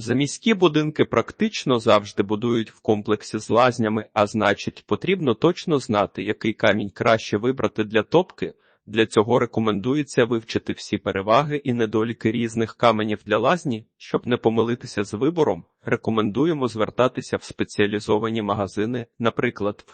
Заміські будинки практично завжди будують в комплексі з лазнями, а значить, потрібно точно знати, який камінь краще вибрати для топки. Для цього рекомендується вивчити всі переваги і недоліки різних каменів для лазні, щоб не помилитися з вибором. Рекомендуємо звертатися в спеціалізовані магазини. Наприклад,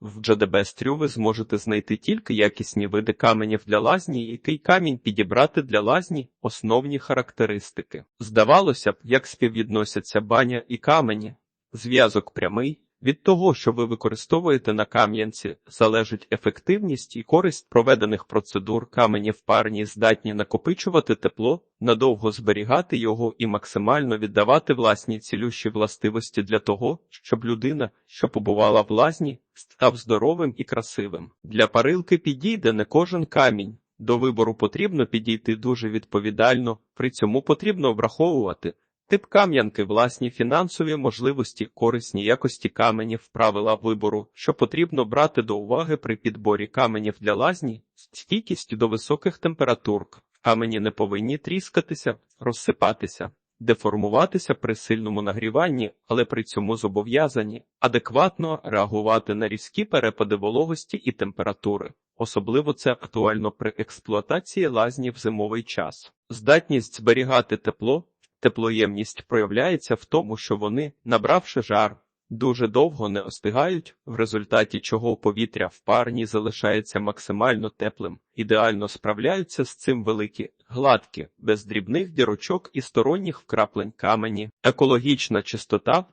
в- в JDBS ви зможете знайти тільки якісні види каменів для лазні, який камінь підібрати для лазні, основні характеристики. Здавалося б, як співвідносяться баня і камені. Зв'язок прямий. Від того, що ви використовуєте на кам'янці, залежить ефективність і користь проведених процедур. Камені в парні здатні накопичувати тепло, надовго зберігати його і максимально віддавати власні цілющі властивості для того, щоб людина, що побувала в лазні, став здоровим і красивим. Для парилки підійде не кожен камінь. До вибору потрібно підійти дуже відповідально, при цьому потрібно враховувати Тип кам'янки, власні фінансові можливості, корисні якості каменів, правила вибору, що потрібно брати до уваги при підборі каменів для лазні, стійкість до високих температур. Камені не повинні тріскатися, розсипатися, деформуватися при сильному нагріванні, але при цьому зобов'язані адекватно реагувати на різкі перепади вологості і температури. Особливо це актуально при експлуатації лазні в зимовий час. Здатність зберігати тепло. Теплоємність проявляється в тому, що вони, набравши жар, дуже довго не остигають, в результаті чого повітря в парні залишається максимально теплим. Ідеально справляються з цим великі, гладкі, без дрібних дірочок і сторонніх вкраплень камені. Екологічна чистота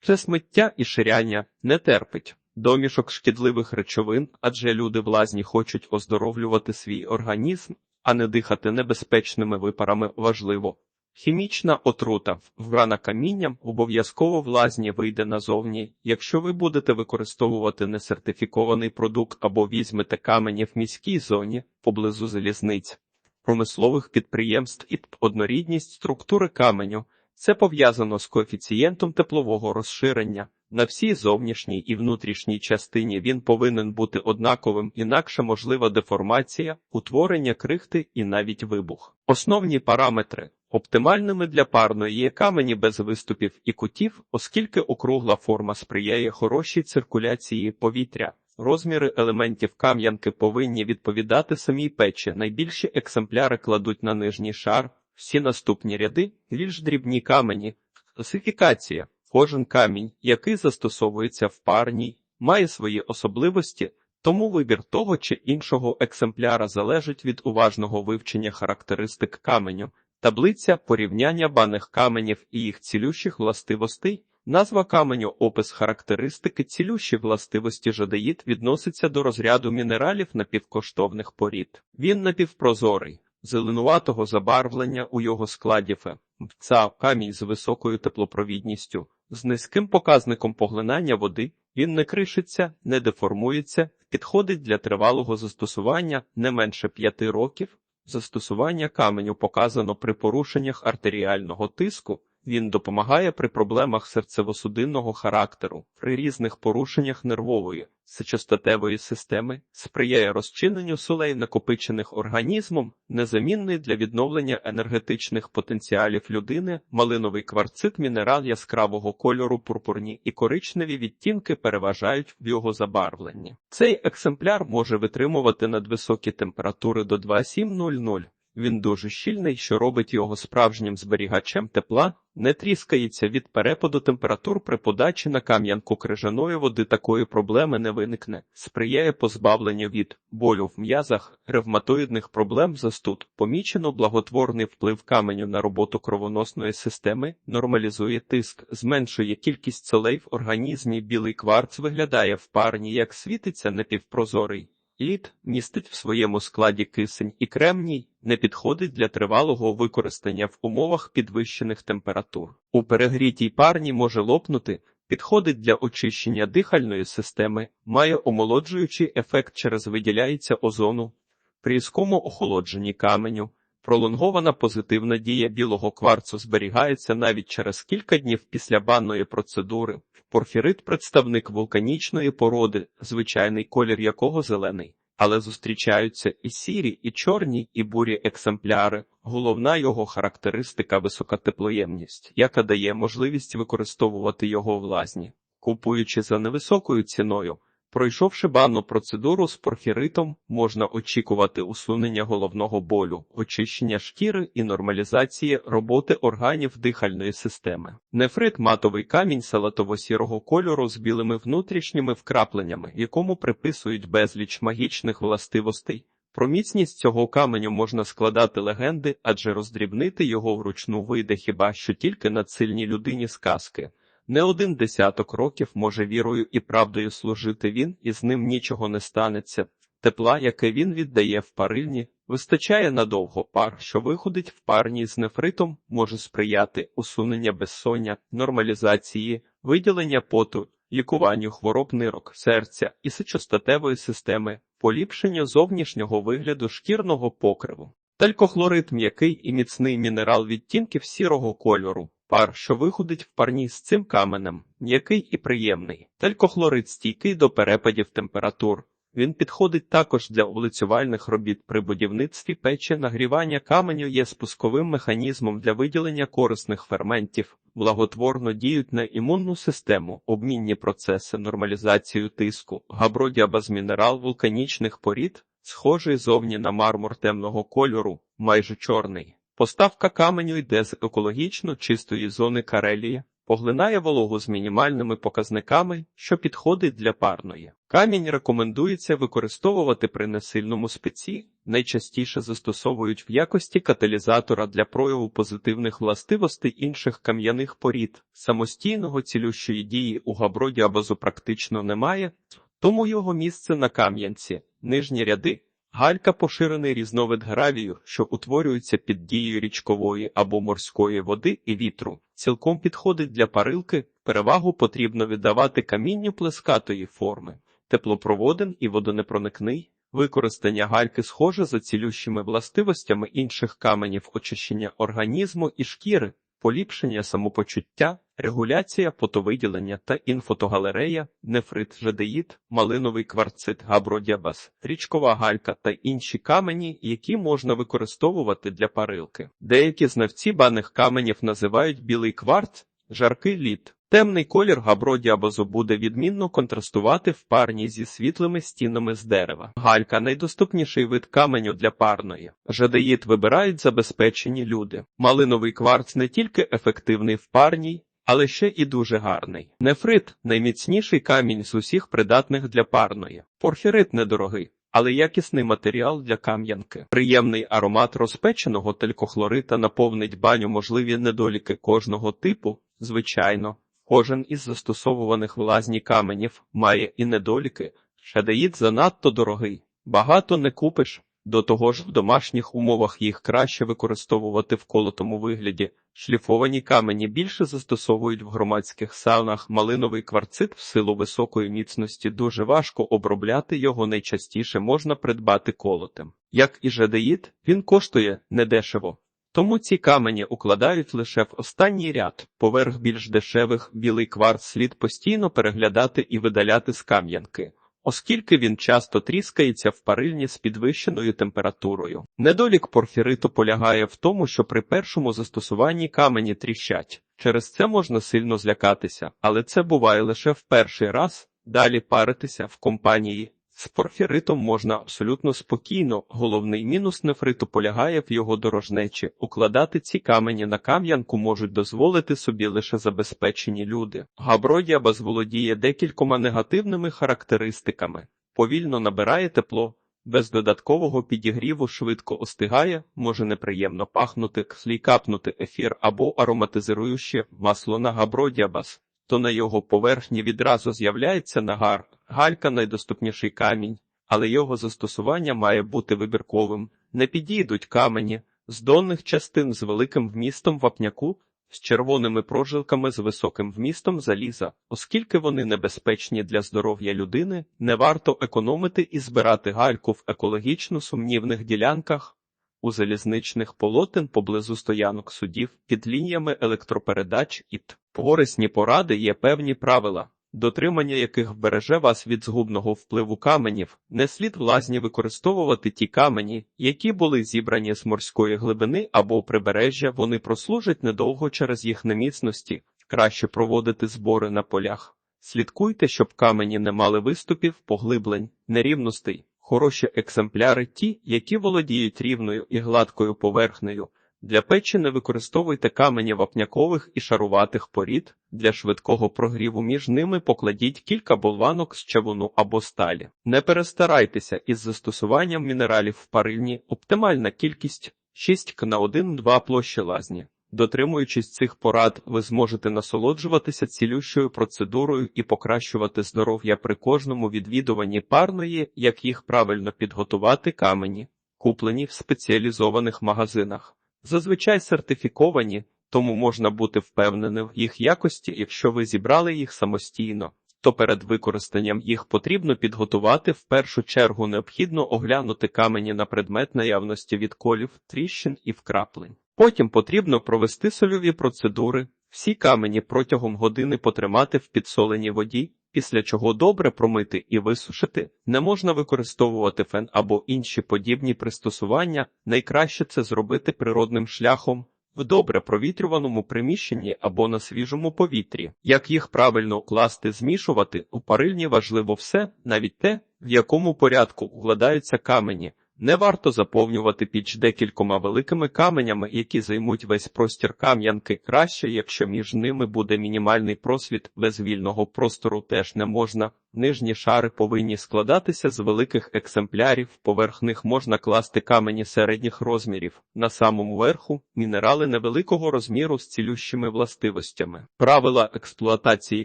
це смиття і ширяння не терпить. Домішок шкідливих речовин, адже люди в лазні хочуть оздоровлювати свій організм, а не дихати небезпечними випарами важливо. Хімічна отрута, вбрана камінням, обов'язково в лазні вийде назовні. Якщо ви будете використовувати несертифікований продукт або візьмете камені в міській зоні поблизу залізниць, промислових підприємств і однорідність структури каменю, це пов'язано з коефіцієнтом теплового розширення. На всій зовнішній і внутрішній частині він повинен бути однаковим, інакше можлива деформація, утворення крихти і навіть вибух. Основні параметри Оптимальними для парної є камені без виступів і кутів, оскільки округла форма сприяє хорошій циркуляції повітря. Розміри елементів кам'янки повинні відповідати самій печі. Найбільші екземпляри кладуть на нижній шар, всі наступні ряди більш дрібні камені. Класифікація. Кожен камінь, який застосовується в парній, має свої особливості, тому вибір того чи іншого екземпляра залежить від уважного вивчення характеристик каменю. Таблиця порівняння баних каменів і їх цілющих властивостей. Назва каменю, опис характеристики, цілющі властивості жадеїд відноситься до розряду мінералів напівкоштовних порід. Він напівпрозорий, зеленуватого забарвлення у його складі фе. Це камінь з високою теплопровідністю, з низьким показником поглинання води. Він не кришиться, не деформується, підходить для тривалого застосування не менше 5 років. Застосування каменю показано при порушеннях артеріального тиску. Він допомагає при проблемах серцево-судинного характеру, при різних порушеннях нервової, сечостатевої системи, сприяє розчиненню солей, накопичених організмом, незамінний для відновлення енергетичних потенціалів людини, малиновий кварцит, мінерал яскравого кольору, пурпурні і коричневі відтінки переважають в його забарвленні. Цей екземпляр може витримувати надвисокі температури до 2700. Він дуже щільний, що робить його справжнім зберігачем тепла, не тріскається від перепаду температур при подачі на кам'янку крижаної води. Такої проблеми не виникне, сприяє позбавленню від болю в м'язах, ревматоїдних проблем застуд. Помічено благотворний вплив каменю на роботу кровоносної системи, нормалізує тиск, зменшує кількість солей в організмі. Білий кварц виглядає в парні, як світиться напівпрозорий. Лід містить в своєму складі кисень і кремній, не підходить для тривалого використання в умовах підвищених температур. У перегрітій парні може лопнути, підходить для очищення дихальної системи, має омолоджуючий ефект через виділяється озону. При різкому охолодженні каменю пролонгована позитивна дія білого кварцу зберігається навіть через кілька днів після банної процедури. Порфірит представник вулканічної породи, звичайний колір якого зелений. але зустрічаються і сірі, і чорні, і бурі екземпляри. Головна його характеристика висока теплоємність, яка дає можливість використовувати його в лазні, купуючи за невисокою ціною. Пройшовши банну процедуру з порфіритом, можна очікувати усунення головного болю, очищення шкіри і нормалізації роботи органів дихальної системи. Нефрит матовий камінь салатово-сірого кольору з білими внутрішніми вкрапленнями, якому приписують безліч магічних властивостей. Про міцність цього каменю можна складати легенди, адже роздрібнити його вручну вийде хіба що тільки на сильній людині сказки. Не один десяток років може вірою і правдою служити він, і з ним нічого не станеться. Тепла, яке він віддає в парильні, вистачає надовго пар, що виходить в парні з нефритом, може сприяти усунення безсоння, нормалізації, виділення поту, лікуванню хвороб нирок, серця і сечостатевої системи, поліпшенню зовнішнього вигляду шкірного покриву. Талькохлорид м'який і міцний мінерал відтінків сірого кольору. Пар, що виходить в парні з цим каменем, м'який і приємний. Талькохлорид стійкий до перепадів температур. Він підходить також для облицювальних робіт при будівництві печі. Нагрівання каменю є спусковим механізмом для виділення корисних ферментів, благотворно діють на імунну систему, обмінні процеси, нормалізацію тиску, габродіабаз мінерал вулканічних порід, схожий зовні на мармур темного кольору, майже чорний. Поставка каменю йде з екологічно чистої зони Карелії, поглинає вологу з мінімальними показниками, що підходить для парної. Камінь рекомендується використовувати при несильному спеці, найчастіше застосовують в якості каталізатора для прояву позитивних властивостей інших кам'яних порід. Самостійного цілющої дії у габродіабазу практично немає, тому його місце на кам'янці, нижні ряди. Галька поширений різновид гравію, що утворюється під дією річкової або морської води і вітру. Цілком підходить для парилки, перевагу потрібно віддавати камінню плескатої форми, теплопроводен і водонепроникний. Використання гальки схоже за цілющими властивостями інших каменів очищення організму і шкіри, поліпшення самопочуття, регуляція потовиділення та інфотогалерея, нефрит жадеїд, малиновий кварцит, габродябас, річкова галька та інші камені, які можна використовувати для парилки. Деякі знавці баних каменів називають білий кварц, жаркий лід. Темний колір габродіабазу буде відмінно контрастувати в парні зі світлими стінами з дерева. Галька найдоступніший вид каменю для парної. Жадеїд вибирають забезпечені люди. Малиновий кварц не тільки ефективний в парній, але ще і дуже гарний. Нефрит найміцніший камінь з усіх придатних для парної. Порфірит недорогий. Але якісний матеріал для кам'янки. Приємний аромат розпеченого талькохлорита наповнить баню можливі недоліки кожного типу, звичайно. Кожен із застосовуваних в лазні каменів має і недоліки. Шадеїд занадто дорогий, багато не купиш. До того ж, в домашніх умовах їх краще використовувати в колотому вигляді. Шліфовані камені більше застосовують в громадських саунах. Малиновий кварцит в силу високої міцності дуже важко обробляти його найчастіше можна придбати колотем. Як і жадеїд, він коштує недешево. Тому ці камені укладають лише в останній ряд. Поверх більш дешевих білий кварц слід постійно переглядати і видаляти з кам'янки, оскільки він часто тріскається в парильні з підвищеною температурою. Недолік порфіриту полягає в тому, що при першому застосуванні камені тріщать. Через це можна сильно злякатися, але це буває лише в перший раз. Далі паритися в компанії з порфіритом можна абсолютно спокійно. Головний мінус нефриту полягає в його дорожнечі. Укладати ці камені на кам'янку можуть дозволити собі лише забезпечені люди. Габродіабаз володіє декількома негативними характеристиками. Повільно набирає тепло. Без додаткового підігріву швидко остигає, може неприємно пахнути, слій капнути ефір або ароматизируюче масло на габродіабаз, то на його поверхні відразу з'являється нагар. Галька найдоступніший камінь, але його застосування має бути вибірковим. Не підійдуть камені з донних частин з великим вмістом вапняку, з червоними прожилками з високим вмістом заліза, оскільки вони небезпечні для здоров'я людини, не варто економити і збирати гальку в екологічно сумнівних ділянках. У залізничних полотен поблизу стоянок судів під лініями електропередач і т. Корисні поради є певні правила. дотримання яких вбереже вас від згубного впливу каменів. Не слід в лазні використовувати ті камені, які були зібрані з морської глибини або прибережжя, вони прослужать недовго через їх неміцності. Краще проводити збори на полях. Слідкуйте, щоб камені не мали виступів, поглиблень, нерівностей. Хороші екземпляри ті, які володіють рівною і гладкою поверхнею. Для печі не використовуйте камені вапнякових і шаруватих порід. Для швидкого прогріву між ними покладіть кілька болванок з чавуну або сталі. Не перестарайтеся із застосуванням мінералів в парильні. Оптимальна кількість 6 к на 1-2 площі лазні. Дотримуючись цих порад, ви зможете насолоджуватися цілющою процедурою і покращувати здоров'я при кожному відвідуванні парної, як їх правильно підготувати камені, куплені в спеціалізованих магазинах. Зазвичай сертифіковані, тому можна бути впевненим в їх якості, якщо ви зібрали їх самостійно. То перед використанням їх потрібно підготувати в першу чергу необхідно оглянути камені на предмет наявності відколів, тріщин і вкраплень. Потім потрібно провести сольові процедури, всі камені протягом години потримати в підсоленій воді, після чого добре промити і висушити. Не можна використовувати фен або інші подібні пристосування. Найкраще це зробити природним шляхом. В добре провітрюваному приміщенні або на свіжому повітрі. Як їх правильно класти, змішувати, у парильні важливо все, навіть те, в якому порядку укладаються камені. Не варто заповнювати піч декількома великими каменями, які займуть весь простір кам'янки. Краще, якщо між ними буде мінімальний просвіт, без вільного простору теж не можна. Нижні шари повинні складатися з великих екземплярів, поверх них можна класти камені середніх розмірів, на самому верху мінерали невеликого розміру з цілющими властивостями. Правила експлуатації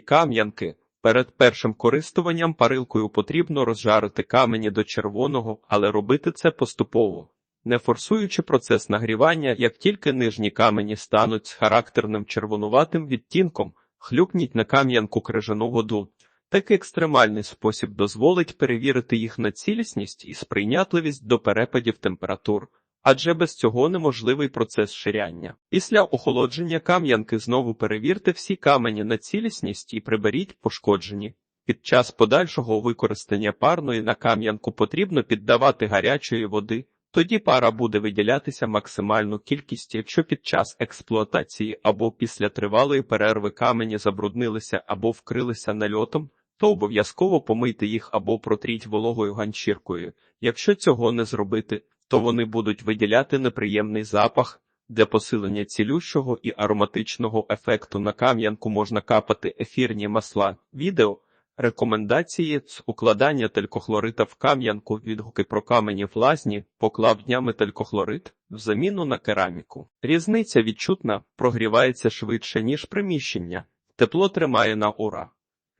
кам'янки. Перед першим користуванням парилкою потрібно розжарити камені до червоного, але робити це поступово. Не форсуючи процес нагрівання, як тільки нижні камені стануть з характерним червонуватим відтінком, хлюпніть на кам'янку крижану воду. Такий екстремальний спосіб дозволить перевірити їх на цілісність і сприйнятливість до перепадів температур адже без цього неможливий процес ширяння. Після охолодження кам'янки знову перевірте всі камені на цілісність і приберіть пошкоджені. Під час подальшого використання парної на кам'янку потрібно піддавати гарячої води. Тоді пара буде виділятися максимальну кількість, якщо під час експлуатації або після тривалої перерви камені забруднилися або вкрилися нальотом, то обов'язково помийте їх або протріть вологою ганчіркою. Якщо цього не зробити, то вони будуть виділяти неприємний запах. Для посилення цілющого і ароматичного ефекту на кам'янку можна капати ефірні масла. Відео рекомендації з укладання талькохлорита в кам'янку, відгуки про камені в лазні, поклав днями талькохлорид в заміну на кераміку. Різниця відчутна, прогрівається швидше, ніж приміщення, тепло тримає на ура.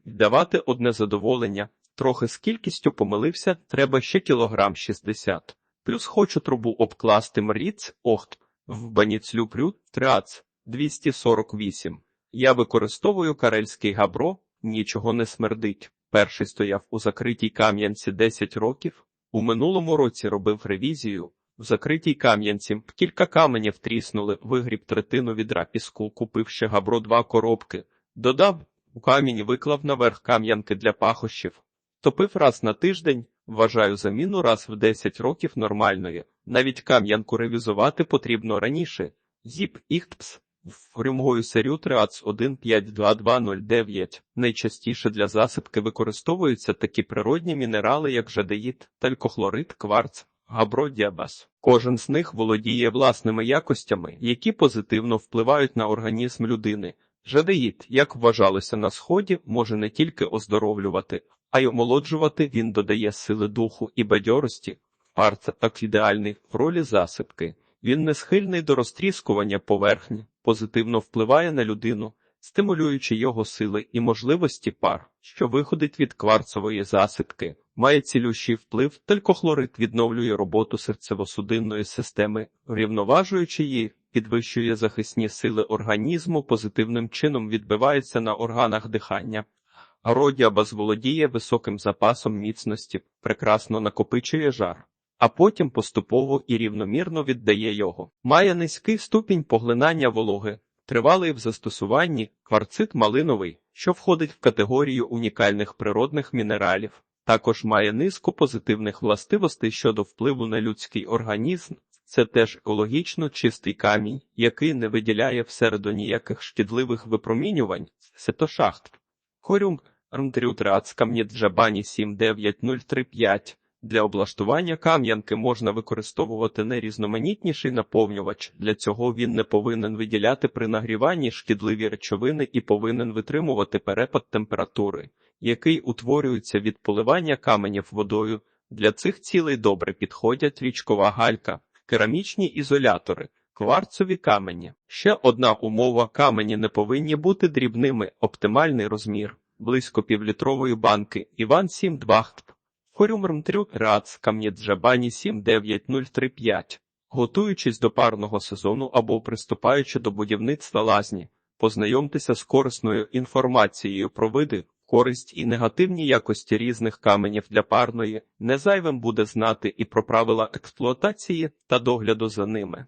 Давати одне задоволення, трохи з кількістю помилився, треба ще кілограм 60. Плюс хочу трубу обкласти мріц, охт, в баніцлюпрю, триац, 248. Я використовую карельський габро, нічого не смердить. Перший стояв у закритій кам'янці 10 років. У минулому році робив ревізію. В закритій кам'янці кілька каменів тріснули, вигріб третину відра піску, купив ще габро два коробки. Додав у камінь виклав наверх кам'янки для пахощів. Топив раз на тиждень, Вважаю заміну раз в 10 років нормальною. Навіть кам'янку ревізувати потрібно раніше. Зіп Іхтпс в рюмгою серію Триац 1522209. Найчастіше для засипки використовуються такі природні мінерали, як жадеїд, талькохлорид, кварц, габродіабас. Кожен з них володіє власними якостями, які позитивно впливають на організм людини. Жадеїд, як вважалося на сході, може не тільки оздоровлювати, а й омолоджувати він додає сили духу і бадьорості. Парц так ідеальний в ролі засипки. Він не схильний до розтріскування поверхні, позитивно впливає на людину, стимулюючи його сили і можливості пар, що виходить від кварцової засипки, має цілющий вплив, талькохлорид відновлює роботу серцево-судинної системи, врівноважуючи її, підвищує захисні сили організму, позитивним чином відбивається на органах дихання. Родіабас володіє високим запасом міцності, прекрасно накопичує жар, а потім поступово і рівномірно віддає його. Має низький ступінь поглинання вологи, Тривалий в застосуванні кварцит малиновий, що входить в категорію унікальних природних мінералів. Також має низку позитивних властивостей щодо впливу на людський організм. Це теж екологічно чистий камінь, який не виділяє всередині ніяких шкідливих випромінювань. Сетошахт. Хорюм Рмтрютрац кам'єджабані 79035. Для облаштування кам'янки можна використовувати найрізноманітніший наповнювач. Для цього він не повинен виділяти при нагріванні шкідливі речовини і повинен витримувати перепад температури, який утворюється від поливання каменів водою. Для цих цілей добре підходять річкова галька, керамічні ізолятори, кварцові камені. Ще одна умова: камені не повинні бути дрібними, оптимальний розмір, близько півлітрової банки. Іван 72 Хорюмрмтрю Рац Кам'єджабані 79035. Готуючись до парного сезону або приступаючи до будівництва лазні, познайомтеся з корисною інформацією про види, користь і негативні якості різних каменів для парної, не зайвим буде знати і про правила експлуатації та догляду за ними.